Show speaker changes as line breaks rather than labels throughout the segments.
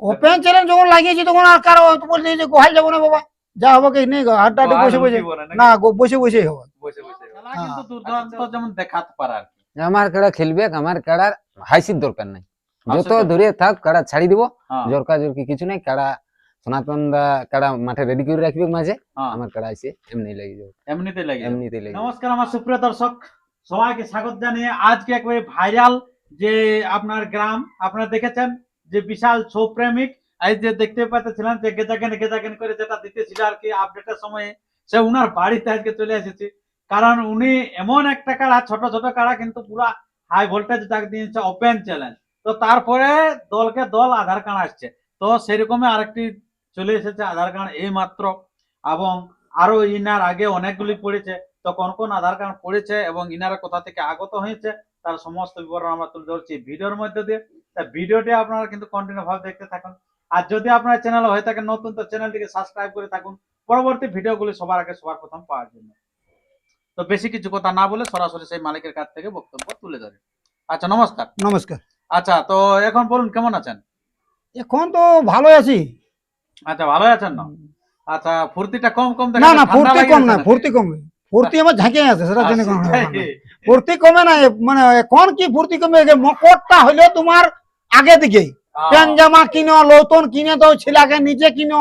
Open challenge যখন লাগিয়েছি তখন আর কারও তো বলছে যে গোহাল যাব না বাবা। যা হবে কি নেই হাড্ডি বসে বসে। না গো- বসে বসেই হবে।
বসে বসে খেলা
হ্যাঁ।
কিন্তু দুর্দান্ত যেমন দেখাতে পারে আর কি।
আমার কাড়া খেলবে আমার কাড়ার হাইসির দরকার নাই। যত দূরে থাক কাড়া ছাড়ি দিব।
হ্যাঁ,
জরকা জরকি কিছু নাই কাড়া সনাতন দা কাড়া মাঠে রেডি করে রাখবে মাঝে।
হ্যাঁ,
আমার কাড়া এসে এমনি লেগে যাবে।
এমনিতে লাগে
এমনিতেই লেগে।
নমস্কার আমার সুপ্রিয় দর্শক। সবাইকে স্বাগত জানিয়ে আজকে একবারে ভাইরাল যে আপনার গ্রাম আপনারা দেখেছেন যে বিশাল ছৌ প্রেমিক, এই যে দেখতে পাচ্ছিলেন যে গেজাকেন গেজাকেন করে যেটা দিতেছিল আর কি আপডেটের সময়ে, সে উনার বাড়িতে আজকে চলে এসেছি। কারণ উনি এমন একটা কাড়া ছোট ছোট কাড়া কিন্তু পুরা হাই ভোল্টেজ ডাক দিয়েছে ওপেন চ্যালেঞ্জ তো তারপরে দলকে দল আধার কার্ড আসছে। তো সেরকমই আরেকটি চলে এসেছে আধার কার্ড এই মাত্র। এবং আরও ইনার আগে অনেকগুলি পড়েছে। তো কোন কোন আধার কার্ড পড়েছে এবং ইনারা কোথা থেকে আগত হয়েছে, তার সমস্ত বিবরণ আমরা তুলে ধরছি। ভিডিওর মধ্যে দিয়ে ভিডিওটি আপনারা কিন্তু কন্টিনিউ ভাবে দেখতে থাকুন। আর যদি আপনার চ্যানেল হয়ে থাকে নতুন তো চ্যানেলটিকে সাবস্ক্রাইব করে থাকুন। পরবর্তী ভিডিওগুলি সবার আগে সবার প্রথম পাওয়ার জন্য। তো বেশি কিছু কথা না বলে সরাসরি সেই মালিকের কাছ থেকে বক্তব্য তুলে ধরে। আচ্ছা নমস্কার।
নমস্কার।
আচ্ছা তো এখন বলুন কেমন আছেন?
এখন তো ভালো আছি।
আচ্ছা ভালো আছেন না? আচ্ছা ফুর্তিটা কম কম
না না ফুর্তি কম না ফুর্তি কম। ফুর্তি আমার ঝাঁকে আছে সেটা কোনো
আচ্ছা।
ফুর্তি কমে না মানে কোন কি ফুর্তি কমে গেছে? মকরটা হইল তোমার আগে দিকে
আহ,
প্যান জামা কিনো লৌতন কিনে তো ছেলেকে নিজে কিনো।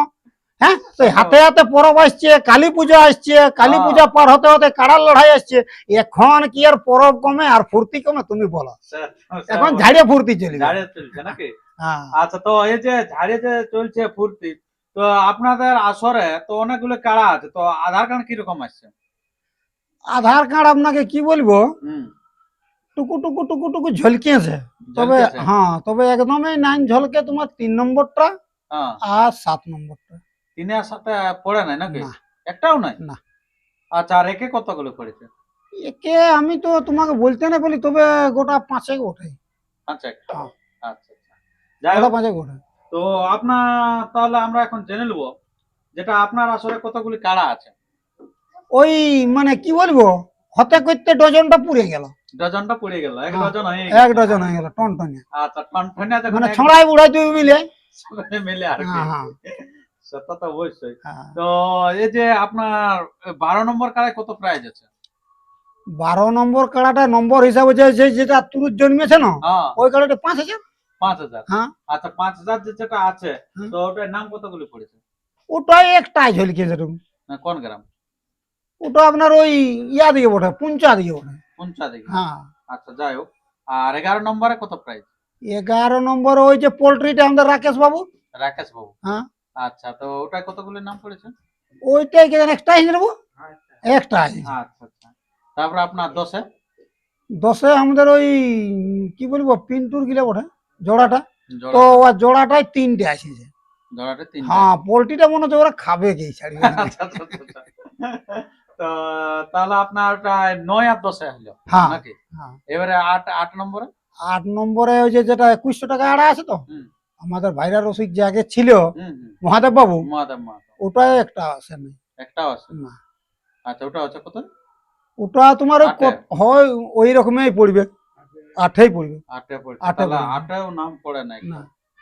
হ্যাঁ? তো হাতে হাতে পরব আসছে কালী পুজো আসছে কালী। পূজা পার হতে হতে কাড়ার লড়াই আসছে। এখন কি আর পরব কমে আর ফুর্তি কমে তুমি বলো। এখন ঝাড়িয়ে ফুর্তি
ঝাড়িয়ে চলছে নাকি?
হ্যাঁ।
আচ্ছা তো এই যে ঝাড়িয়ে যে চলছে ফুর্তি তো আপনাদের আসরে তো অনেকগুলো কাড়া আছে? তো আধার কার্ড কীরকম আসছে?
আধার কার্ড আপনাকে কি বলব?
হুম।
টুকু টুকু টুকু টুকু ঝলকিয়েছে। তবে হ্যাঁ তবে একদমই নাইন ঝলকে তোমার তিন নম্বরটা
হ্যাঁ।
আর সাত নম্বরটা।
তিনের সাথে পড়ে নাই নাকি। একটাও নাই?
না।
আচ্ছা আর একে কতগুলো পড়েছে?
একে আমি তো তোমাকে বলতে না বলি তবে গোটা পাঁচেক ওঠে।
আচ্ছা
হ্যাঁ।
আচ্ছা আচ্ছা। যাই হোক।
পাঁচেক ওঠে।
তো আপনার তাহলে আমরা এখন জেনে নেব যেটা আপনার আসলে কতগুলি কাড়া আছে?
ওই মানে কি বলব? হতে করতে ডজনটা পুড়ে গেল।
ডজনটা পড়ে গেল এক
হ্যাঁ,
ডজন হয়ে
এক ডজন হয়ে গেল টন টনে।
আচ্ছা টনটনে যখন
মানে ছড়াই বুড়াই দুই মিলে।
মিলে আর কি।
হ্যাঁ হ্যাঁ।
সেটা তো অবশ্যই। তো এই যে আপনার বারো নম্বর কাড়ায় কত প্রাইজ আছে?
বারো নম্বর কাড়াটা নম্বর হিসাবে যে যেটা তুরুত জন্মেছে না ওই কাড়াটা পাঁচ হাজার।
পাঁচ হাজার।
হ্যাঁ।
আচ্ছা পাঁচ হাজার যেটা আছে তো ওটার নাম কতগুলি পড়েছে?
ওটাই একটাই ঝলকিয়েছে তুমি
না কোন গ্রাম?
ওটা আপনার ওই ইয়া দিকে বটে পুঞ্চা দিকে বটে।
পঞ্চা দিকে।
হ্যাঁ।
আচ্ছা যাই হোক। আর এগারো নম্বরে কত প্রাইজ
এগারো নম্বর ওই যে পোল্ট্রিটা আমাদের রাকেশ বাবু
রাকেশ বাবু
হ্যাঁ।
আচ্ছা তো ওটায় কতগুলি নাম পড়েছে?
ওইটাই কে একটাই নেব একটাই
আচ্ছা আচ্ছা। তারপরে আপনার দশে?
দশে আমাদের ওই কি বলব পিন্টুর গিলে বটে জোড়াটা। তো ওর জোড়াটাই তিনটে আসিছে
জোড়াটা তিন
হ্যাঁ পোল্ট্রিটা মনে হচ্ছে ওরা খাবে কি ছাড়বে
তাহলে আপনার ওটা নয় আর দশে হলো
হ্যাঁ
নাকি?
হ্যাঁ।
এবারে আট আট নম্বরে?
আট নম্বরে ওই যে যেটা একুশশো টাকা আড়া আছে তো? আমাদের ভাইরা রসিক যে আগে ছিল মহাদেব বাবু
মহাদেব
ওটাই একটা আছে না?
একটাও আছে?
না।
আচ্ছা ওটা হচ্ছে কত?
ওটা তোমার
আটে?
হয় ওই রকমই পড়বে। আঠেই পড়বে।
আটে পড়ছে।
আটে
আটেও নাম পড়ে নাই।
না।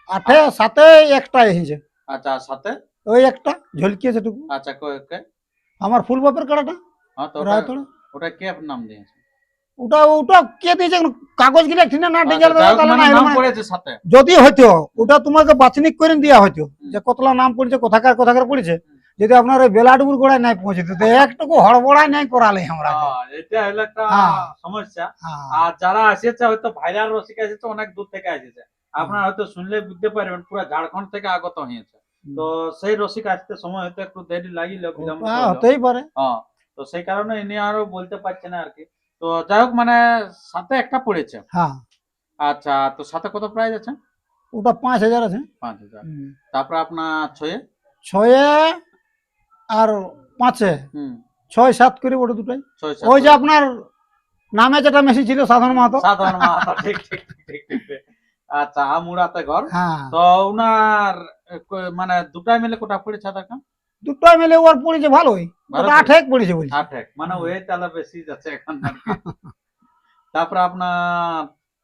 আঠে সাথে একটা এসেছে
আচ্ছা সাথে
ওই একটা ঝলকিয়েছে টুকু।
আচ্ছা কয় কে
আমার ফুল বাপের কাড়াটা?
হ্যাঁ ওটা কে নাম দিয়েছে?
ওটা ওটা কে দিয়েছে? কাগজ গিলা ঠিক না না ডিজাল
যাই হোক,
তাহলে না
নাম পড়েছে সাথে।
যদি হইতো ওটা তোমাকে বাছনিক করে দেওয়া হইতো যে কতলা নাম পড়েছে কোথাকার কোথাকার পড়েছে যদি আপনার ওই বেলাডুবুর গোড়ায় নাই পৌঁছে একটুকু হড়বড়াই নাই করালে আমরা।
এটা হলো একটা
হ্যাঁ।
সমস্যা।
হ্যাঁ।
আর যারা এসেছে হয়তো ভাইরাল রসিক এসেছে অনেক দূর থেকে এসেছে। আপনারা হয়তো শুনলে বুঝতে পারবেন পুরো ঝাড়খণ্ড থেকে আগত হয়েছে। তো সেই রসিক আসতে সময় হয়তো একটু দেরি লাগিল বিলম্ব
হ্যাঁ, হতেই পারে।
হ্যাঁ তো সেই কারণে ইনি আরও বলতে পারছে না আর কি তো যাই হোক মানে সাথে একটা পড়েছে।
হ্যাঁ।
আচ্ছা তো সাথে কত প্রাইস আছে?
ওটা পাঁচ হাজার আছে।
পাঁচ হাজার।
হুম।
তারপরে আপনার ছয়ে?
ছয়ে আর পাঁচে। ছয় সাত করে ওটা দুটাই। ওই যে আপনার নামে যেটা মেশি ছিল সাধারণ মাহাতো।
সাধারণ মাহাতো, ঠিক ঠিক ঠিক ঠিক। আচ্ছা আমুরাতে ঘর।
হ্যাঁ।
তো ক- মানে দুটাই মিলে কোটা পড়েছে দেখা
দুটাই মিলে ওর পড়েছে ভালোই।
ভালো
ওটা আঠেক পড়েছে বলছে।
আট এক মানে ওই তাহলে বেশি যাচ্ছে এখন। তারপরে আপনার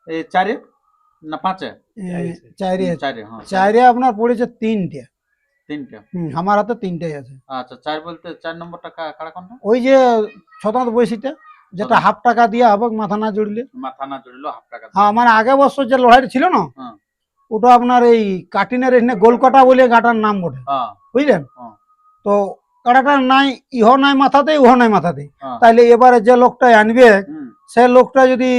এই চারে? না পাঁচে?
চাইরে
চারে হ্যাঁ
চাইরে আপনার পড়েছে তিনটে।
তিনটে।
হুম, আমার হাতে তিনটেই আছে।
আচ্ছা চার বলতে চার নম্বরটা কারা কোনটা?
ওই যে ছদাঁত বৈশিটা যেটা হাফ টাকা দিয়ে হবে মাথা না জুড়লে।
মাথা না জড়িলো হাফ টাকা
হ্যাঁ মানে আগে বছর যে লড়াইটা ছিল না
হ্যাঁ।
ওটা আপনার এই কাটিনের এখানে গোলকাটা বলে গাটার নাম বটে।
হ্যাঁ।
বুঝলেন?
হ্যাঁ।
তো কাটাটার নাই ইহ নাই মাথাতে উহ নাই মাথাতে
হ্যাঁ।
তাইলে এবারে যে লোকটা আনবে সে লোকটা যদি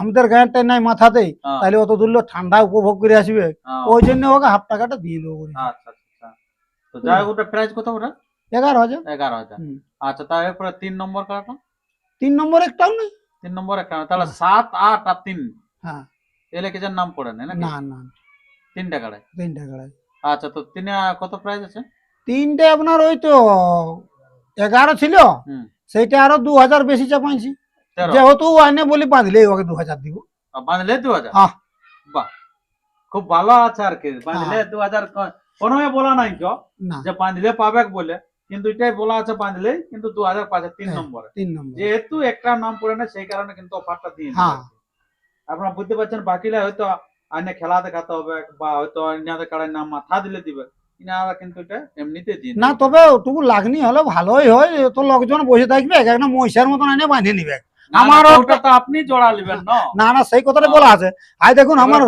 আমাদের গাঁয়েরটাই নাই মাথাতে তাহলে অত দূর ঠান্ডা উপভোগ করে আসবে। ওই জন্য ওকে হাফ টাকাটা দিয়ে দেবো।
আচ্ছা আচ্ছা আচ্ছা। তো যাই হোক ওটা প্রাইস কত ওটা
এগারো হাজার।
এগারো হাজার। আচ্ছা তারপরে তিন নম্বর কারাটা
তিন নম্বর একটাও নেই।
তিন নম্বর একটা তাহলে সাত আট আর তিন।
হ্যাঁ।
এলে কিছু নাম পড়ে না
না না।
তিন টাকায়
তিন টাকা
আচ্ছা তো তিনে কত প্রাইস আছে?
তিনটে আপনার ওই তো এগারো ছিল সেইটা আরও দু হাজার বেশি চাপাইছি। যেহেতু আইনে বলি বাঁধলে ওকে দু হাজার দিব।
বাঁধলে দু হাজার?
হ্যাঁ।
বাহ খুব ভালো আছে আর কি। বাঁধলে দু হাজার কোনো বলা নাই তো যে বাঁধলে পাবে বলে। কিন্তু এটাই বলা আছে বাঁধলে কিন্তু দু হাজার পাঁচে তিন
হ্যাঁ।
নম্বরে।
তিন নম্বর।
যেহেতু একটা নাম পড়ে না সেই কারণে কিন্তু অফারটা দিয়ে
হ্যাঁ।
আপনারা বুঝতে পারছেন বাকিরা হয়তো আইনে খেলা দেখাতে হবে বা হয়তো ইনাদের কারণে নাম মাথা দিলে দিবে। ইনারা কিন্তু এটা এমনিতে
না। তবে ওটুকু লাগনি হলে ভালোই হয় তো লোকজন বসে থাকবে এক একটা মহিষার মতন এনে বাঁধে নিবে।
না, না, ওটা তো আপনি জোড়া নেবেন না?
না না সেই কথাটা বলা আছে। আই দেখুন আমার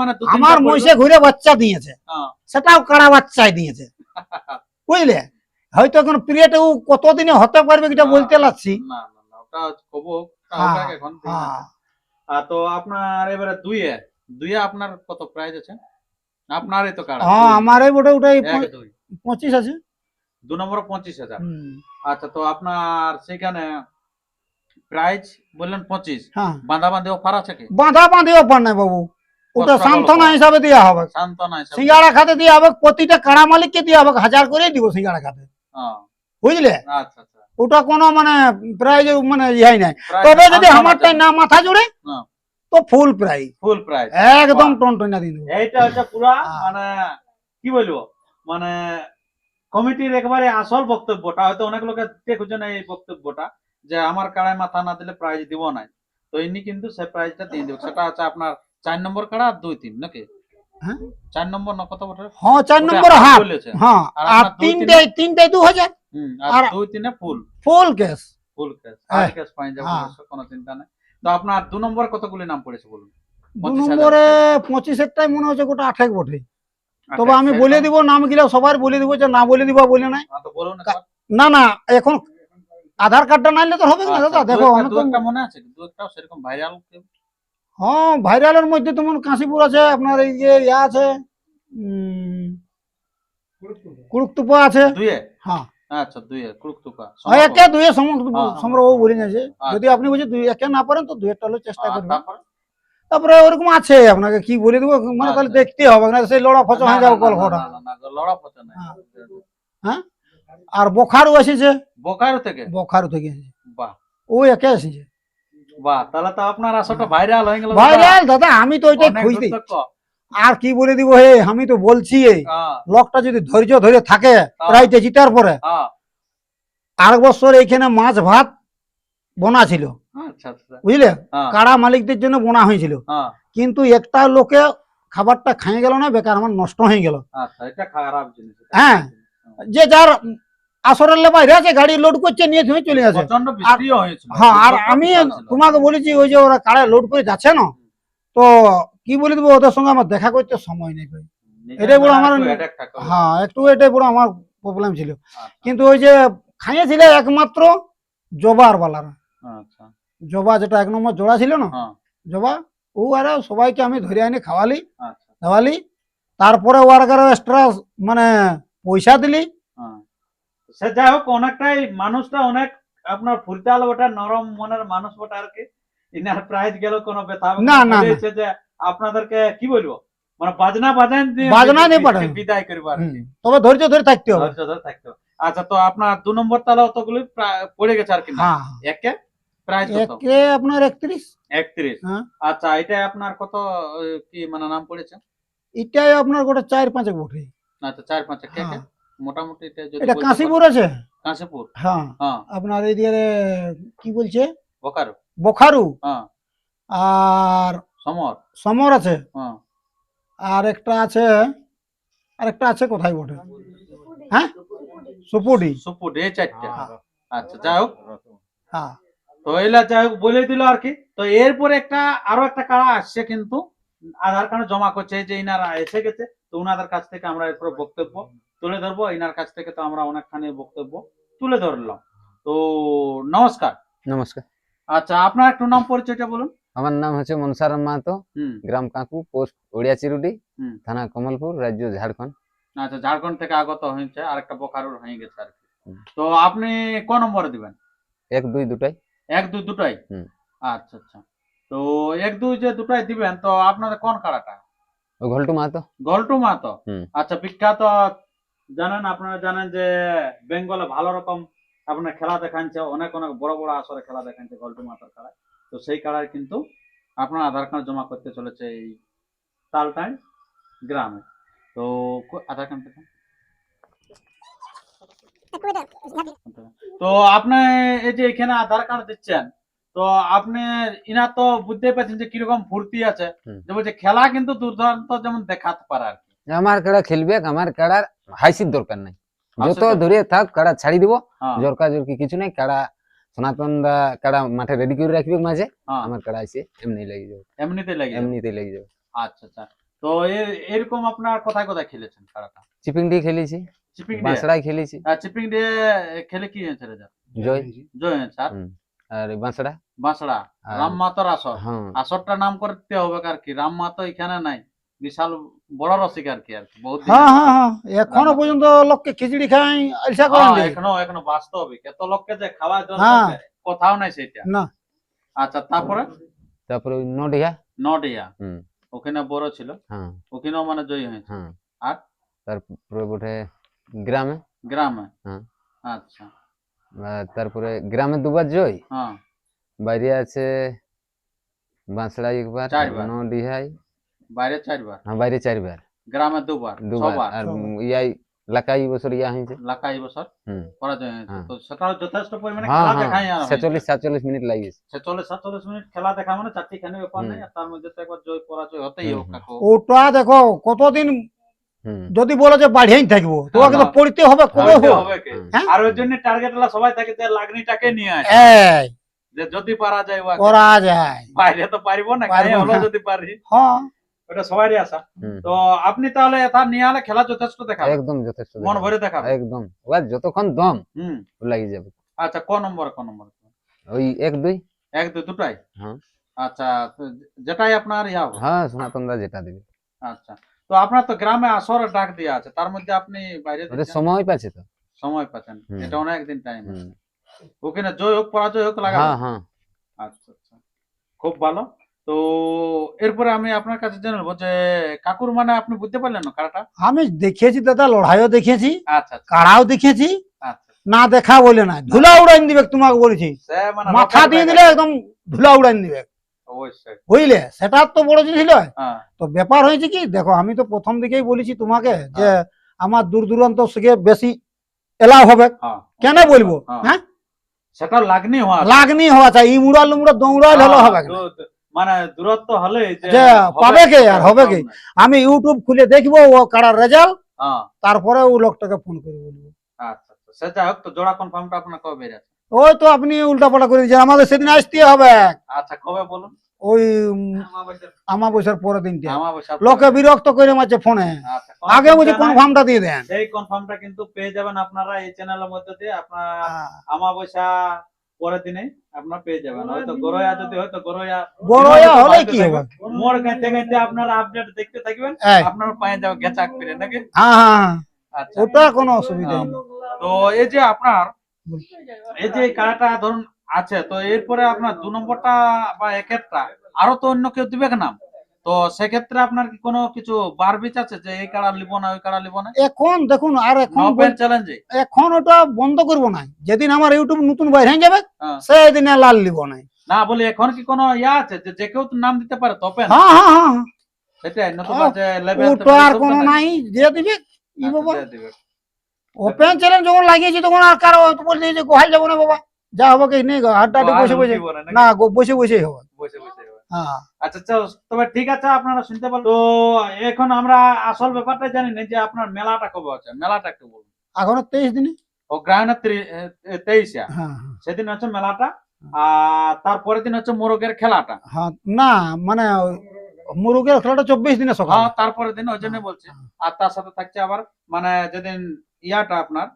মানে
আমার মহিষে ঘুরে বাচ্চা দিয়েছে।
হ্যাঁ।
সেটাও কাড়া বাচ্চাই দিয়েছে। বুঝলে? হয়তো এখন পিরিয়ডে ও কতদিনে হতে পারবে এটা বলতে লাগছি।
না না না ওটা কব
হ্যাঁ,
এখন
হ্যাঁ।
তো আপনার এবারে দুইয়ে? দুইয়ে আপনার কত প্রাইস আছে? আপনারই তো কার্ড
হ্যাঁ আমার এই বটে ওটাই পঁচিশ আছে।
দু নম্বর পঁচিশ হাজার। আচ্ছা তো আপনার সেখানে প্রাইস বললেন পঁচিশ।
হ্যাঁ।
বাঁধা বাঁধে অফার আছে কি?
বাঁধা বাঁধে অফার নাই বাবু। ওটা সান্ত্বনা হিসাবে দেওয়া হবে।
সান্ত্বনা
সিঙ্গাড়া খাতে দেওয়া হবে প্রতিটা কাড়া মালিককে দেওয়া হবে হাজার করে দিব সিঙ্গাড়া খাতে।
হ্যাঁ,
বুঝলে?
আচ্ছা আচ্ছা।
ওটা কোনো মানে প্রাইজ মানে ইহাই নাই। তবে যদি আমারটাই না মাথা জুড়ে
হ্যাঁ।
তো ফুল প্রাইজ
ফুল প্রাইস
একদম টনটনা দেবো
এইটা হচ্ছে পুরা
হ্যাঁ।
মানে কি বলব? মানে কমিটির একবারে আসল বক্তব্যটা হয়তো অনেক লোকে দেখছে না এই বক্তব্যটা যে আমার কাড়ায় মাথা না দিলে প্রাইজ দিব না। তো ইনি কিন্তু সে প্রাইজটা দিয়ে দেবে। সেটা হচ্ছে আপনার চার নম্বর কাড়া আর দুই তিন নাকি?
হ্যাঁ?
চার নম্বর না কত বটে
হ্যাঁ চার নম্বর
হাফ বলেছে।
হ্যাঁ
আর
আর
আপনার দুই
তিনটে তিনটে দু হাজার।
হুম, আর দুই তিনে ফুল
ফুল কেস
ফুল
হ্যাঁ।
আর ক্যাশ পাই যাবে
হ্যাঁ।
কোনো চিন্তা নেই। তো আপনার দু নম্বর কতগুলি নাম পড়েছে বলুন?
দু নম্বরে পঁচিশেরটাই মনে হচ্ছে গোটা বটে। তবে
আচ্ছা,
আমি বলে দিব নাম গিলা সবার বলে দিব যে না বলে দিবা বলে নাই। না না এখন আধার কার্ডটা নাইলে তো হবে না
আচ্ছা,
দাদা দেখো
একটা মনে আছে? সেরকম ভাইরাল
হ্যাঁ ভাইরালের মধ্যে তোমার কাশীপুর আছে আপনার এই যে ইয়া আছে কুড়ুকতুপা আছে। হ্যাঁ।
আচ্ছা
হ্যাঁ, একে দুয়ে সমস্ত। সম্ভব বলে যদি। আপনি বলছেন দুই একে না পারেন তো দুয়েরটা হলে চেষ্টা করবেন। তারপরে? ওরকম আছে আপনাকে কি বলে দেবো? মানে তাহলে। দেখতে হবে না সেই লড়া ফচা যাবে গল্পটা।
লড়া পথে নাই।
আর বোখারও এসেছে।
থেকে?
বোখারও থেকে
বাহ।
ও একে এসেছে।
বাহ তাহলে তো আপনার আসরটা ভাইরাল হয়ে গেল।
ভাইরাল দাদা আমি তো ওইটাই খুঁজতে। আর কি বলে দিব হে? আমি তো বলছি
হ্যাঁ,
লোকটা যদি ধৈর্য ধরে থাকে প্রাইজে জিতার পরে।
হ্যাঁ,
আর বছর এইখানে মাছ ভাত বোনা ছিল।
আচ্ছা আচ্ছা
বুঝলে? কারা মালিকদের জন্য বোনা হয়েছিল।
হ্যাঁ,
কিন্তু একটা লোকে খাবারটা খাইয়ে গেল না বেকার আমার নষ্ট হয়ে গেল।
আচ্ছা
হ্যাঁ। যে যার আসরের বাইরে আছে গাড়ি লোড করছে নিয়ে ধুয়ে চলে গেছে হ্যাঁ আর আমি তোমাকে বলেছি ওই যে ওরা কাড়ায় লোড করে যাচ্ছে না তো কি বলে দেবো? ওদের সঙ্গে আমার দেখা করতে সময় নেই ভাই। এটাই বড় আমার-। হ্যাঁ একটু এটাই বড় আমার প্রবলেম ছিল।
আচ্ছা,
কিন্তু ওই যে খাইয়েছিল একমাত্র জবার বালারা
আচ্ছা,
জবা যেটা এক নম্বর জোড়া ছিল না?
হ্যাঁ,
জবা ও আরে সবাইকে আমি ধরে আনি খাওয়ালি।
আচ্ছা,
খাওয়ালি। তারপরে ওর কারও এক্সট্রা মানে পয়সা দিলি।
হ্যাঁ। সে যাই হোক অনেকটাই মানুষটা অনেক আপনার ফুলতাল বটে নরম মনের মানুষ বটে আর কি। ইনার প্রাইজ গেল কোনো ব্যথা
না, না,
যে আপনাদেরকে কি বলব? মানে বাজনা বাজান
বাজনা
বি-
পাঠাবে।
বিদায় করব আর কি।
তবে ধৈর্য ধরে থাকতে হবে।
ধৈর্য ধরে থাকতে হবে। আচ্ছা তো আপনার দু নম্বর তালা অতগুলি পড়ে গেছে আর কি না?
হ্যাঁ
একে? প্রাইজ কত
একে আপনার একত্রিশ।
একত্রিশ।
হ্যাঁ।
আচ্ছা এটা আপনার কত কি মানে নাম পড়েছে?
এটাই আপনার গোটা চার পাঁচে বটে।
আচ্ছা চার পাঁচ। কে কে?
হ্যাঁ।
মোটামুটি এটা যদি
এটা কাশীপুর আছে?
কাশীপুর।
হ্যাঁ।
হ্যাঁ।
আপনার এই দিকে কি বলছে?
বোকারো।
বোখারু
হ্যাঁ।
আর
সমর?
সমর আছে।
হ্যাঁ।
আর একটা আছে আর একটা আছে কোথায় বটে? হ্যাঁ? সুপুডি
সুপুট এই চারটা। আচ্ছা যাই হোক।
হ্যাঁ।
তো এলা যাই হোক বলে দিল আর কি। তো এরপরে একটা আরও একটা কারা আসছে কিন্তু আধার কার্ড জমা করছে যে ইনারা এসে গেছে তো ওনাদের কাছ থেকে আমরা এরপর বক্তব্য তুলে ধরবো। ইনার কাছ থেকে তো আমরা অনেকখানি বক্তব্য তুলে ধরলাম। তো নমস্কার।
নমস্কার।
আচ্ছা আপনার একটু নাম পরিচয়টা বলুন।
আমার নাম হচ্ছে মনসারাম মাহাতো গ্রাম কাকু পোস্ট ওড়িয়া চিরুডি থানা কমলপুর রাজ্য ঝাড়খণ্ড।
আচ্ছা ঝাড়খণ্ড থেকে আগত হয়েছে আর একটা বোকারোর হয়ে গেছে আর কি। তো আপনি ক নম্বরে দিবেন?
এক দুই দুটাই।
এক দুই দুটাই? আচ্ছা আচ্ছা। তো এক দুই যে দুটাই দিবেন তো আপনাদের কোন কাড়াটা
ঘল্টু মাহাতো।
গল্টু মাহাতো। আচ্ছা বিখ্যাত জানেন আপনারা জানেন যে বেঙ্গলে ভালো রকম আপনার খেলা দেখাচ্ছে অনেক অনেক বড় বড় আসরে খেলা দেখাচ্ছে গল্টু মাহাতোর খেলায় তো সেই খেলায় কিন্তু আপনার আধার কার্ড জমা করতে চলেছে এই তালটাই গ্রামে। তো আধার কার্ড। তো আপনি এই যে এখানে আধার কার্ড দিচ্ছেন তো আপনি ইনা তো বুঝতেই পারছেন যে কীরকম ফুর্তি আছে। যে বলছে খেলা কিন্তু দুর্দান্ত যেমন দেখাতে পারে আর কি।
আমার কাড়া খেলবে আমার কাড়ার হাইসির দরকার নাই। যত
দরকার-
ধরে থাক কাড়া ছাড়ি দিব।
হ্যাঁ,
জরকা জরকি কিছু নাই কাড়া সনাতন দা কাড়া মাঠে রেডি করে রাখবে মাঝে
হ্যাঁ,
আমার কাড়া এসে এমনি লেগে যাবে।
এমনিতে লেগে যাবে।
এমনিতেই লেগে যাবে।
আচ্ছা আচ্ছা। তো এরকম আপনার কোথায় কোথায় খেলেছেন খেলাটা
চিপিং দিয়ে খেলেছি বাঁশড়ায় খেলেছি।
আর চিপিং দিয়ে খেলে কি হয়েছে রেজাল্ট
জয়।
জয় হয়েছে আর
বাঁশড়া?
বাঁশড়া রাম মাতর আসর।
হ্যাঁ।
আসরটা নাম করতে হবে আর কি? রাম মাতো এখানে নাই। বিশাল বড় রসিক আর কি আর কি বহুত
হ্যাঁ হ্যাঁ হ্যাঁ এখনও পর্যন্ত লোককে খিচড়ি খাই আলসা করেন
হ্যাঁ, এখনও এখনও বাস্তবিক এত লোককে যে খাওয়া জল
হ্যাঁ।
কোথাও নাই সেটা
না।
আচ্ছা তারপরে?
তারপরে
নডিয়া
হুম।
ওখানে বড় ছিল।
হ্যাঁ।
ওখানেও মানে জয়ী হয়েছে।
হ্যাঁ।
আর?
তারপরে বটে গ্রামে।
গ্রামে?
হ্যাঁ।
আচ্ছা।
তারপরে গ্রামে দুবার জয়।
হ্যাঁ।
বাইরে আছে বাঁশড়াই একবার। নডিহাই
বাইরে চারবার।
হ্যাঁ বাইরে চারবার।
গ্রামে দুবার
দুবার আর ইয়াই লাকাই বছর ইয়া হয়েছে।
লাকাই বছর
হুম।
পরাজয় হয়েছে।
হ্যাঁ।
তো সেটাও যথেষ্ট পরিমাণে
হ্যাঁ
খেলা দেখাই
হ্যাঁ ছেচল্লিশ সাতচল্লিশ মিনিট লাগিয়েছে।
ছেচল্লিশ সাতচল্লিশ মিনিট খেলা দেখা মানে চারটি খানি ব্যাপার। নেই আর তার মধ্যে তো একবার জয় পরাজয় হতেই হোক কাকু।
ওটা দেখো কতদিন যদি বলে যে বাড়িয়েই থাকব তোমাকে তো
হ্যাঁ।
পড়তে হবে কবে
হবে? কে?
হ্যাঁ?
আর ওই জন্য টার্গেট সবাই থাকে যে লাগনিটাকে নিয়ে আসে।
এই।
যে যদি পারা যায়
করা যায়
বাইরে তো পারিব না হলো যদি পারি।
হ্যাঁ।
ওটা সবারই আশা। তো আপনি তাহলে এটা নিয়ে আলে খেলা যথেষ্ট দেখাবেন।
একদম যথেষ্ট
মন ভরে দেখাবেন।
একদম। যতক্ষণ দম
হুম।
ও লাগিয়ে যাবে।
আচ্ছা ক নম্বর ক নম্বর?
ওই এক দুই?
এক দুই দুটাই?
হ্যাঁ।
আচ্ছা তো যেটাই আপনার ইয়া
হ্যাঁ সনাতন দা যেটা দিবে।
আচ্ছা তো আপনার তো গ্রামে আসরের ডাক দেওয়া আছে তার মধ্যে আপনি বাইরে
সময় পাচ্ছে তো।
সময় পাচ্ছেন এটা অনেক দিন টাইম। ওখানে জয় হোক পরাজয় হোক লাগাবেন।
হ্যাঁ হ্যাঁ।
আচ্ছা আচ্ছা। খুব ভালো। তো এরপরে আমি আপনার কাছে যে কাকুর মানে আপনি বুঝতে পারলেন না কারাটা?
আমি দেখেছি দাদা লড়াইও দেখেছি
আচ্ছা আচ্ছা।
দেখেছি
আচ্ছা।
না দেখা বলে না ধুলা উড়াইন দিবে তোমাকে বলেছি।
মানে
মাথা দিয়ে দিলে একদম ধুলা উড়াইন দিবে। বুঝলে? সেটা তো বড় জিনিস নয়।
হ্যাঁ।
তো ব্যাপার হয়েছে কি দেখো আমি তো প্রথম দিকেই বলেছি তোমাকে যে
হ্যাঁ।
আমার দূর দূরান্ত থেকে বেশি এলাও হবে।
হ্যাঁ।
কেন বলব?
হ্যাঁ। সেটা লাগনি হওয়া।
লাগনি হওয়া চাই। ইমুড়া লুমুড়া দৌড়াইল হলো হবে।
মানে দূরত্ব হলে যে
পাবে কে আর হবে কে? আমি ইউটিউব খুলে দেখব ও কাড়ার রেজাল্ট
হ্যাঁ।
তারপরে ও লোকটাকে ফোন করে বলব।
আচ্ছা আচ্ছা। সে যাই হোক তো জোড়া কনফার্মটা আপনার কবে আছে
ওই তো আপনি উল্টাপাল্টা করে দিয়েছেন আমাদের সেদিন আসতে হবে।
আচ্ছা কবে বলুন?
ওই আমাবস্যার পরের দিনটা। লোকে বিরক্ত করে মারছে ফোনে
আচ্ছা,
আগে
নাই।
কনফার্মটা দিয়ে দেন।
সেই কনফার্মটা কিন্তু পেয়ে যাবেন আপনারা এই চ্যানেলের মধ্যে দিয়ে। আপনার
হ্যাঁ।
আমাবস্যা পরের দিনে আপনার পেয়ে যাবেন। হয়তো গরয়া যদি হয়তো গরয়া
বড়য়া হলে কি হবে?
মোর গাইতে গাইতে আপনারা আপডেট দেখতে থাকবেন। আপনার পায়ে যাবে গেচাক করে নাকি?
হ্যাঁ হ্যাঁ হ্যাঁ,
আচ্ছা।
ওটা কোনো অসুবিধা নেই।
তো এই যে আপনার এই যে কারাটা ধরুন আছে তো এরপরে আপনার দু নম্বরটা বা একেরটা আরও তো অন্য কেউ দিবে নাম? তো সেক্ষেত্রে আপনার কি কোনো কিছু বার বিচ আছে যে এই কাড়া লিব না ওই কাড়া লিব না?
এখন দেখুন আর এখন
চ্যালেঞ্জে
এখন ওটা বন্ধ করব না যেদিন আমার ইউটিউব নতুন বাইরে যাবে
হ্যাঁ।
সেদিন লাল লিব না
না বলি এখন কি কোনো ইয়া আছে যে যে কেউ তো নাম দিতে পারে তো ওপেন
হ্যাঁ হ্যাঁ হ্যাঁ
সেটাই যে লেভেল
ওটা আর কোনো নাই দিয়ে দিবে ই বাবা। ওপেন চ্যালেঞ্জ যখন লাগিয়েছি তখন আর কারও বলছে যে গোহাল যাব না বাবা। যা হবে কি নেই হাড্ডা বসে বসে। না বসে বসেই হবে।
বসে বসে।
হ্যাঁ
আচ্ছা আচ্ছা তবে ঠিক আছে আপনারা শুনতে পারেন তো এখন আমরা আসল ব্যাপারটা জানি না যে আপনার মেলাটা কবে আছে মেলাটা একটু বলুন।
এখনও তেইশ দিনে?
ও গ্রায়ণের তেইশে?
হ্যাঁ
সেদিন হচ্ছে মেলাটা আর তারপরের দিন হচ্ছে মোরগের খেলাটা।
হ্যাঁ না মানে মুরগের খেলাটা চব্বিশ দিনে সকাল।
হ্যাঁ তারপরের দিন ওই জন্য বলছি। আর তার সাথে থাকছে আবার মানে যেদিন ইয়াটা আপনার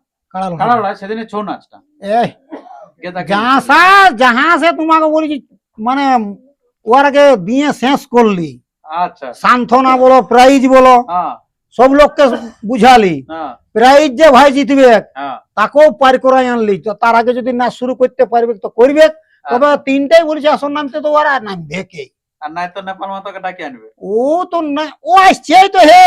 লড়াই।
সেদিনে ছৌ নাচটা।
এই
গেদা
যাহা সা যাহা সে তোমাকে বলেছি মানে ওর আগে দিয়ে শেষ করলি।
আচ্ছা।
সান্ত্বনা বলো প্রাইজ বলো
হ্যাঁ।
সব লোককে বুঝালি।
হ্যাঁ।
প্রাইজ যে ভাই জিতবে
হ্যাঁ।
তাকেও পার করাই আনলি। তো তার আগে যদি না শুরু করতে পারবে তো করবে। তবে তিনটাই বলেছে আসন নামতে তো ওরা নামবে কে
আর নাই তো নেপাল মাতাকে ডাকে আনবে।
ও তো না ও আসছে তো হে।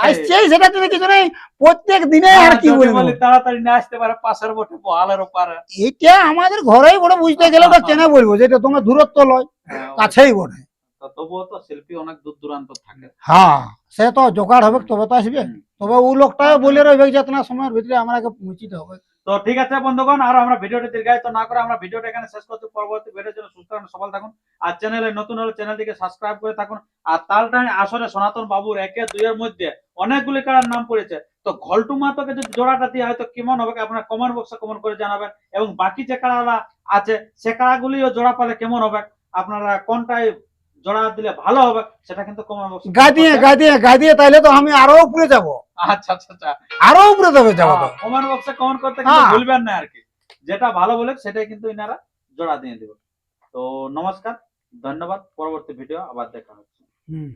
আসছেই সেটা তুমি কিছু নেই প্রত্যেক দিনে আর কি বলব?
তাড়াতাড়ি না আসতে পারে পাশের বটে বহালেরও পারে
এটা আমাদের ঘরেই বড় বুঝতে গেলে ওটা কেন বলব যেটা তোমার দূরত্ব লয়
হ্যাঁ,
কাছেই বটে।
তবুও তো শিল্পী অনেক দূর দূরান্ত থাকে।
হ্যাঁ সে তো জোগাড় হবে তবে তো আসবে। তবে ও লোকটা বলে রইবে যে সময়ের ভিতরে আমার আগে পৌঁছিতে হবে।
তো ঠিক আছে বন্ধুগণ আর আমরা ভিডিওটি দীর্ঘায়িত না করে আমরা ভিডিওটা এখানে শেষ করছি। পরবর্তী ভিডিওর জন্য সুস্থ থাকুন সফল থাকুন। আর চ্যানেলে নতুন হলে চ্যানেলটিকে সাবস্ক্রাইব করে থাকুন। আর তালটাই আসলে সনাতন বাবুর একে দুইয়ের মধ্যে অনেকগুলি কারার নাম পড়েছে। তো ঘল্টু মাতকে যদি জোড়াটা দিয়ে হয়তো কেমন হবে আপনার কমেন্ট বক্সে কমেন্ট করে জানাবেন। এবং বাকি যে কারারা আছে সে কারাগুলিও জোড়া পালে কেমন হবে? আপনারা কোনটায় জোড়া দিলে ভালো হবে সেটা কিন্তু কমেন্ট বক্সে
গাদিয়ে গাদিয়ে গাদিয়ে তাইলে তো আমি আরও উপরে যাব।
আচ্ছা আচ্ছা আচ্ছা।
আরও উপরে যাবে তো।
কমেন্ট বক্সে কমেন্ট করতে কিন্তু
হ্যাঁ।
ভুলবেন না আর কি যেটা ভালো বলে সেটাই কিন্তু ইনারা জোড়া দিয়ে দেবে তো নমস্কার ধন্যবাদ পরবর্তী ভিডিও আবার দেখা হচ্ছে।
হুম।